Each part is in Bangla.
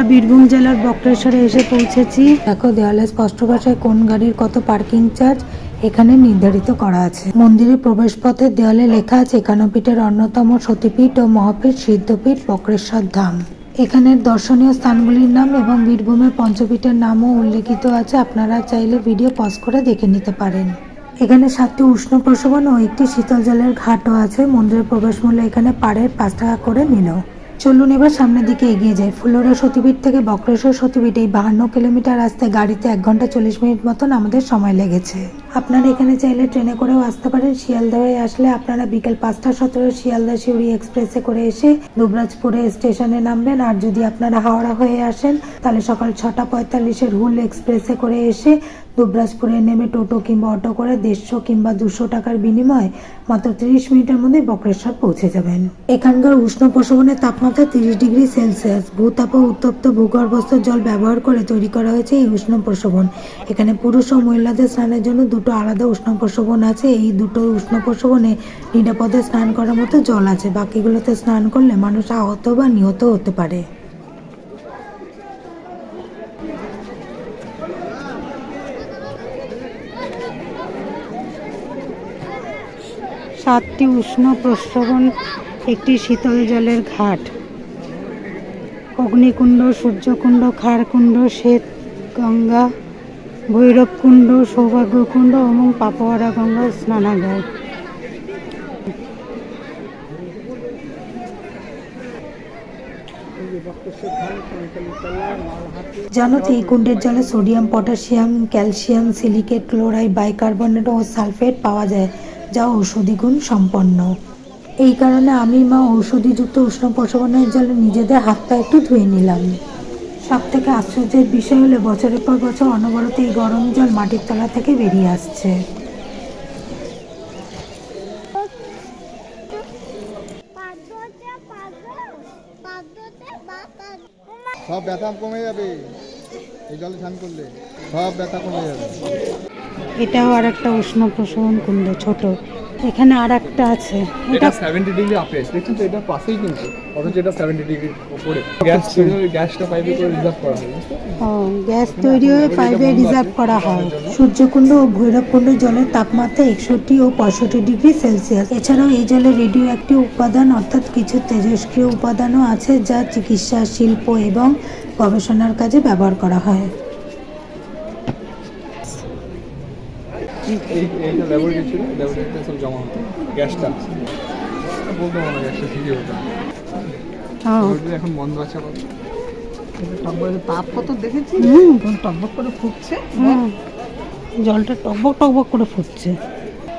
আমরা বীরভূম জেলার বক্রেশ্বরে এসে পৌঁছেছি। দেখো, দেওয়ালে স্পষ্ট ভাষায় কোন গাড়ির কত পার্কিং চার্জ এখানে নির্ধারিত করা আছে। মন্দিরের প্রবেশপথের দেওয়ালে লেখা আছে একানপীঠের অন্যতম সতীপীঠ ও মহাপীঠ সিদ্ধপীঠ বক্রেশ্বর ধাম। এখানের দর্শনীয় স্থানগুলির নাম এবং বীরভূমের পঞ্চপীঠের নামও উল্লেখিত আছে। আপনারা চাইলে ভিডিও পজ করে দেখে নিতে পারেন। এখানে সাতটি উষ্ণ প্রসবন ও একটি শীতল জলের ঘাটও আছে। মন্দিরের প্রবেশ মূল্য এখানে পাড়ের পাঁচ টাকা করে নিল চলুন এবার সামনের দিকে এগিয়ে যাই। ফুলোরা সতীপীঠ থেকে বক্রেশ্বর সতীপীঠ এই বাহান্ন কিলোমিটার রাস্তায় গাড়িতে এক ঘণ্টা চল্লিশ মিনিট মতন আমাদের সময় লেগেছে। আপনারা এখানে চাইলে ট্রেনে করেও আসতে পারেন। শিয়ালদা হয়ে আসলে আপনারা বিকেল পাঁচটা, সতেরো শিয়ালদা শিউড়ি এক্সপ্রেসে করে এসে দুবরাজপুরে স্টেশনে নামবেন। আর যদি আপনারা হাওড়া হয়ে আসেন, তাহলে সকাল ছটা পঁয়তাল্লিশের হুল এক্সপ্রেসে করে এসে দুবরাজপুরে নেমে টোটো কিংবা অটো করে দেড়শো কিংবা দুশো টাকার বিনিময়ে মাত্র তিরিশ মিনিটের মধ্যে বক্রেশ্বর পৌঁছে যাবেন। এখানকার উষ্ণ প্রসবনের তাপমাত্রা তিরিশ ডিগ্রি সেলসিয়াস। ভূতাপ উত্তপ্ত ভূগর্ভস্থ জল ব্যবহার করে তৈরি করা হয়েছে এই উষ্ণ প্রসবন এখানে পুরুষ ও মহিলাদের স্নানের জন্য দুটো আলাদা উষ্ণ প্রসবন আছে। এই দুটো উষ্ণ প্রসবনে নিরাপদে স্নান করার মতো জল আছে। বাকিগুলোতে স্নান করলে মানুষ আহত বা নিহত হতে পারে। সাতটি উষ্ণ প্রস্রবণ একটি শীতল জলের ঘাট। অগ্নিকুণ্ড, সূর্যকুণ্ড খারকুণ্ড শ্বেত, গঙ্গা ভৈরবকুণ্ড, সৌভাগ্যকুণ্ড এবং পাপোয়ারা গঙ্গা স্নানাগার। জানো তো এই কুণ্ডের জলে sodium, potassium, calcium, silicate, chloride, bicarbonate ও সালফেট পাওয়া যায়, যা ঔষধি গুণ সম্পন্ন। এই কারণে আমি মা ঔষধিযুক্ত উষ্ণ প্রসবনের জলে নিজেদের হাত পা একটু ধুয়ে নিলাম। সব থেকে আশ্চর্যের বিষয় হলো বছরের পর বছর অনবরত এই গরম জল মাটির তলা থেকে বেরিয়ে আসছে। সব ব্যথা কমে যাবে। এই জলে স্নান করলে সব ব্যথা কমে যাবে। এটাও আর একটা উষ্ণ প্রসবন কুণ্ড ছোট। এখানে আর একটা আছে। এটা এটা সেভেন্টি ডিগ্রি আপে দেখছেন তো এটা পাশেই কিন্তু। অথচ এটা সেভেন্টি ডিগ্রি উপরে। গ্যাস তৈরি হয়ে গ্যাসটা পাইপে করে রিজার্ভ করা হয় ও, গ্যাস তৈরি হয়ে পাইপে রিজার্ভ করা হয়। সূর্যকুণ্ড ও ভৈরবকুণ্ড জলের তাপমাত্রা একষট্টি ও পঁয়ষট্টি ডিগ্রি সেলসিয়াস। এছাড়াও এই জলে রেডিও অ্যাক্টিভ উপাদান অর্থাৎ কিছু তেজস্ক্রিয় উপাদানও আছে যা চিকিৎসা শিল্প এবং গবেষণার কাজে ব্যবহার করা হয়। এইটা ল্যাবরেটরি ছিল ল্যাবরেটরিতে সব জমা হতো গ্যাসটা। বলতে পারব গ্যাসটা ঠিকই হতো। এখন বন্ধ আছে তাপ কত দেখেছি। টকবক করে ফুটছে হুম, জলটা টকবক টকবক করে ফুটছে।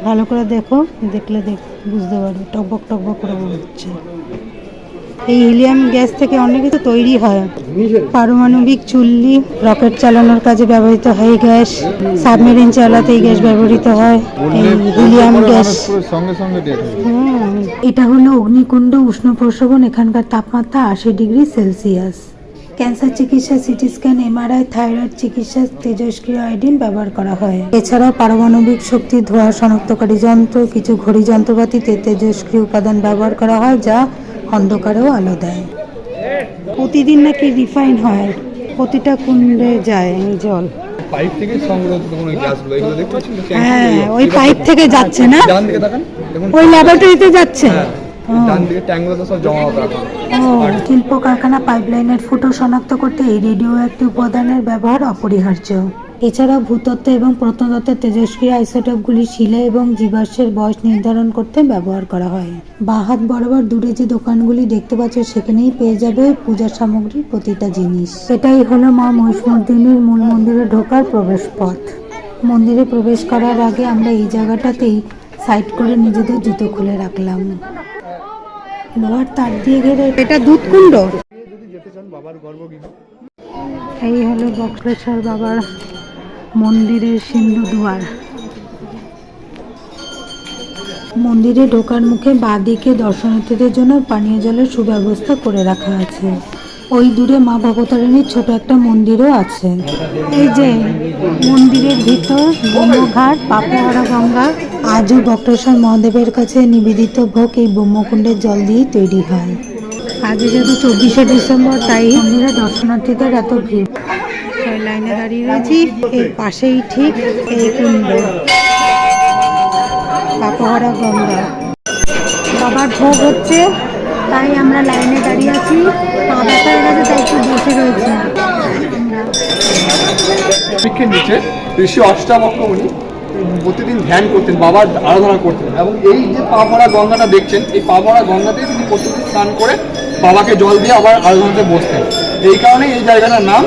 ভালো করে দেখো দেখলে দেখ বুঝতে পারবে টকবক টকবক করে ফুটছে। এই হিলিয়াম গ্যাস থেকে অনেক কিছু তৈরি হয়। পারমাণবিক চুল্লি রকেট চালানোর কাজে ব্যবহৃত হয় গ্যাস সাবমেরিন চালাতে এই গ্যাস ব্যবহৃত হয়, এই হিলিয়াম গ্যাস সঙ্গে সঙ্গে এটা হলো অগ্নিকুণ্ড উষ্ণ প্রসবন এখানকার তাপমাত্রা আশি ডিগ্রি সেলসিয়াস। ক্যান্সার চিকিৎসা, সিটি স্ক্যান, এমআরআই, থাইরয়েড চিকিৎসা তেজস্ক্রিয় আয়োডিন ব্যবহার করা হয়। এছাড়াও পারমাণবিক শক্তি, ধোঁয়া, শনাক্তকারী যন্ত্র, কিছু ঘড়ি যন্ত্রপাতিতে তেজস্ক্রিয় উপাদান ব্যবহার করা হয়, যা অন্ধকারেও আলো দেয়। প্রতিদিন নাকি রিফাইন হয়। প্রতিটা কুণ্ডে যায় এই জল। পাইপ থেকে গ্যাসগুলো এগুলো পাচ্ছেন তো? হ্যাঁ ওই পাইপ থেকে যাচ্ছে না? ডান দিকে তাকান। ওই ল্যাবরেটরিতে যাচ্ছে? হ্যাঁ, ডান দিকে সব জমা শিল্প কারখানা পাইপলাইনের ফুটো শনাক্ত করতে এই রেডিও একটি উপাদানের ব্যবহার অপরিহার্য। এছাড়া ভূতত্ত্ব এবং প্রত্নতত্ত্বের তেজস্ক্রিয় আইসোটোপগুলি শিলা এবং জীবাশ্মের বয়স নির্ধারণ করতে ব্যবহার করা হয়। বাহাত বরাবর দূরে যে দোকানগুলি দেখতে পাচ্ছ সেখানেই পেয়ে যাবে পূজার সামগ্রীর প্রতিটা জিনিস। এটাই হলো মা মহিষমর্দিনীর মূল মন্দিরে ঢোকার প্রবেশ পথ মন্দিরে প্রবেশ করার আগে আমরা এই জায়গাটাতেই সাইড করে নিজেদের জুতো খুলে রাখলাম। লোহার তার দিয়ে ঘেরে এটা দুধ কুণ্ড এই হলো বক্রেশ্বর বাবার মন্দিরের সিন্ধু দুয়ার। মন্দিরে ঢোকার মুখে বাঁদিকে দর্শনার্থীদের জন্য পানীয় জলের সুব্যবস্থা করে রাখা আছে। ওই দূরে মা ভবতারিণীর ছোট একটা মন্দিরও আছে। এই যে মন্দিরের ভিতর ব্রহ্মঘাট পাপহারা গঙ্গা, আজও বক্রেশ্বর মহাদেবের কাছে নিবেদিত ভোগ এই ব্রহ্মকুণ্ডের জল দিয়েই তৈরি হয়। আজ যেহেতু চব্বিশে ডিসেম্বর, তাই মন্দিরে দর্শনার্থীদের এত ভিড়। লাইনে দাঁড়িয়ে রয়েছি। এর পাশেই ঠিক এই কুণ্ড। পাপহারা গঙ্গা। বাবার ভোগ হচ্ছে তাই আমরা লাইনে দাঁড়িয়ে আছি। পা ব্যথা হয়ে গেছে তাই একটু বসে রয়েছি। বৃক্ষের নিচে ঋষি অষ্টাবক্রমণি প্রতিদিন ধ্যান করতেন বাবার আরাধনা করতেন। এবং এই যে পা ভরা গঙ্গাটা দেখছেন এই পা ভরা গঙ্গাতেই তিনি প্রতিদিন স্নান করে বাবাকে জল দিয়ে আবার আরাধনাতে বসতেন। এই কারণে এই জায়গাটার নাম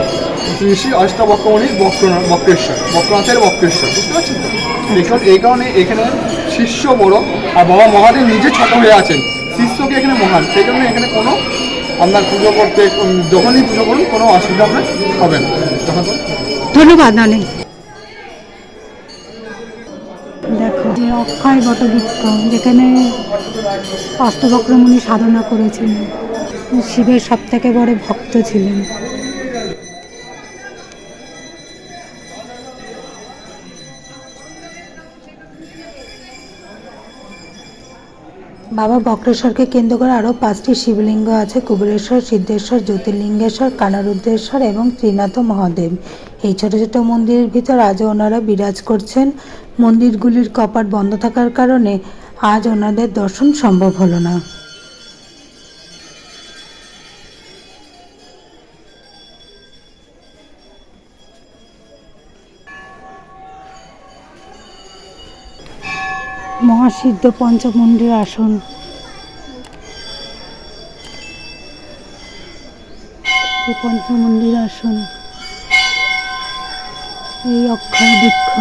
ঋষি অষ্টাবক্রমণির বক্রনাথ বক্রেশ্বর বক্রনাথের বক্রেশ্বর, বুঝতে পারছেন তো? এই কারণে- এখানে শিষ্য বড় আর বাবা মহাদেব নিজে ছোট হয়ে আছেন। শিষ্যকে এখানে মহান, সেই জন্য এখানে কোনো আপনার পুজো করতে যখনই পুজো করুন, কোনো অসুবিধা আপনার হবে না। তখন ধন্যবাদ অনেক দেখো, যে অক্ষয় বটবৃক্ষ, যেখানে অষ্টবক্রমণি সাধনা করেছিলেন শিবের সব থেকে বড় ভক্ত ছিলেন। বাবা বক্রেশ্বরকে কেন্দ্র করে আরও পাঁচটি শিবলিঙ্গ আছে কুবেরেশ্বর সিদ্ধেশ্বর, জ্যোতির্লিঙ্গেশ্বর, কানারুদ্ধেশ্বর এবং ত্রিনাথ মহাদেব। এই ছোট ছোট মন্দিরের ভিতর আজও ওনারা বিরাজ করছেন। মন্দিরগুলির কপাট বন্ধ থাকার কারণে আজ ওনাদের দর্শন সম্ভব হলো না। মহাসিদ্ধ পঞ্চমন্দির আসন। এই আসন, এই অক্ষয় বৃক্ষ,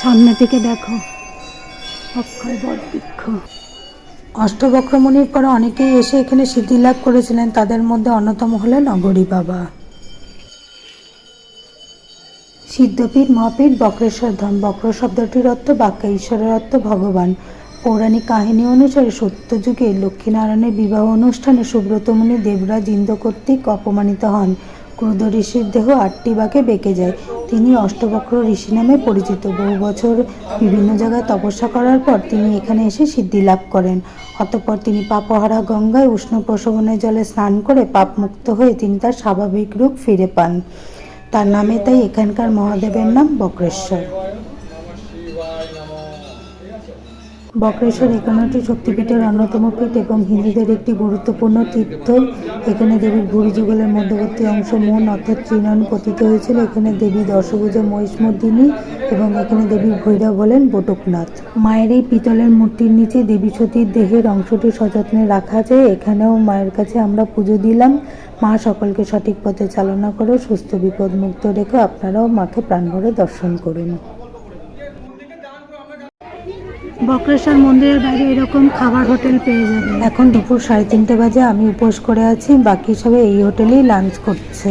সামনে থেকে দেখো, অক্ষয় বট বৃক্ষ। অষ্টবক্রমণির পরে অনেকেই এসে এখানে সিদ্ধি লাভ করেছিলেন, তাদের মধ্যে অন্যতম হলেন নগরী বাবা। সিদ্ধপীঠ মহাপীঠ বক্রেশ্বর ধাম। বক্র শব্দটির অর্থ বাক্যা ঈশ্বরের অর্থ ভগবান। পৌরাণিক কাহিনী অনুসারে সত্যযুগে লক্ষ্মীনারায়ণের বিবাহ অনুষ্ঠানে সুব্রতমণি দেবরাজ ইন্দ্র কর্তৃক অপমানিত হন। ক্রুদ ঋষির দেহ আটটি বাঁকে বেঁকে যায়। তিনি অষ্টবক্র ঋষি নামে পরিচিত। বহু বছর বিভিন্ন জায়গায় তপস্যা করার পর তিনি এখানে এসে সিদ্ধি লাভ করেন। অতঃপর তিনি পাপহারা গঙ্গায় উষ্ণ প্রসবনের জলে স্নান করে পাপমুক্ত হয়ে তিনি তার স্বাভাবিক রূপ ফিরে পান। তার নামে তাই এখানকার মহাদেবের নাম বক্রেশ্বর। বক্রেশ্বর একান্নটি শক্তিপীঠের অন্যতম পীঠ এবং হিন্দুদের একটি গুরুত্বপূর্ণ তীর্থ। এখানে দেবীর ভুরি যুগলের মধ্যবর্তী অংশ মন অর্থাৎ ত্রিনয়ন পতিত হয়েছিল। এখানে দেবী দশভুজা মহিষমর্দিনী এবং এখানে দেবী ভৈরব হলেন বটকনাথ। মায়ের এই পিতলের মূর্তির নিচে দেবী সতীর দেহের অংশটি সযত্নে রাখা আছে। এখানেও মায়ের কাছে আমরা পুজো দিলাম। মা সকলকে সঠিক পথে চালনা করে সুস্থ বিপদ মুক্ত রেখে আপনারাও মাকে প্রাণভরে দর্শন করুন। বক্রেশ্বর মন্দিরের বাইরে এরকম খাবার হোটেল পেয়ে যাবে। এখন দুপুর সাড়ে তিনটে বাজে আমি উপোস করে আছি বাকি সবাই এই হোটেলেই লাঞ্চ করছে।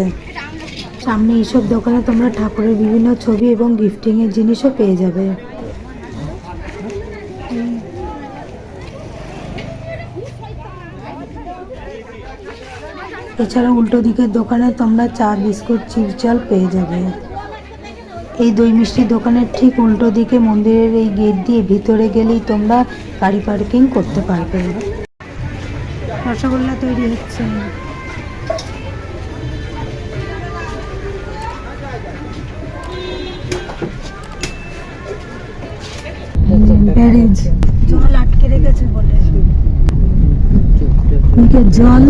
সামনে এইসব দোকানে তোমরা ঠাকুরের বিভিন্ন ছবি এবং গিফটিং এর জিনিসও পেয়ে যাবে। এছাড়া উল্টো দিকের দোকানে তোমরা চা বিস্কুট চিপচাল পেয়ে যাবে। এই দই মিষ্টির দোকানের ঠিক উল্টো দিকে মন্দিরের এই গেট দিয়ে ভিতরে গেলেই তোমরা গাড়ি পার্কিং করতে পারবে। রসগোল্লা তৈরি হচ্ছে। জল আটকে রেখেছে বলে। জল।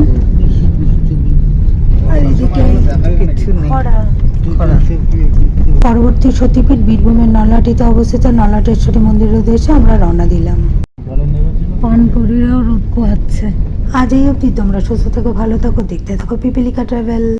আর এদিকে নেই খরা পরবর্তী সতীপীঠ বীরভূমের নলাটিতে অবস্থিত নলাটেশ্বরী মন্দিরের উদ্দেশ্যে আমরা রওনা দিলাম। পানপুরিরাও রোদ পোহাচ্ছে। আজ এই অবধি তোমরা সুস্থ থাকো ভালো থাকো দেখতে থাকো পিপিলিকা ট্রাভেল।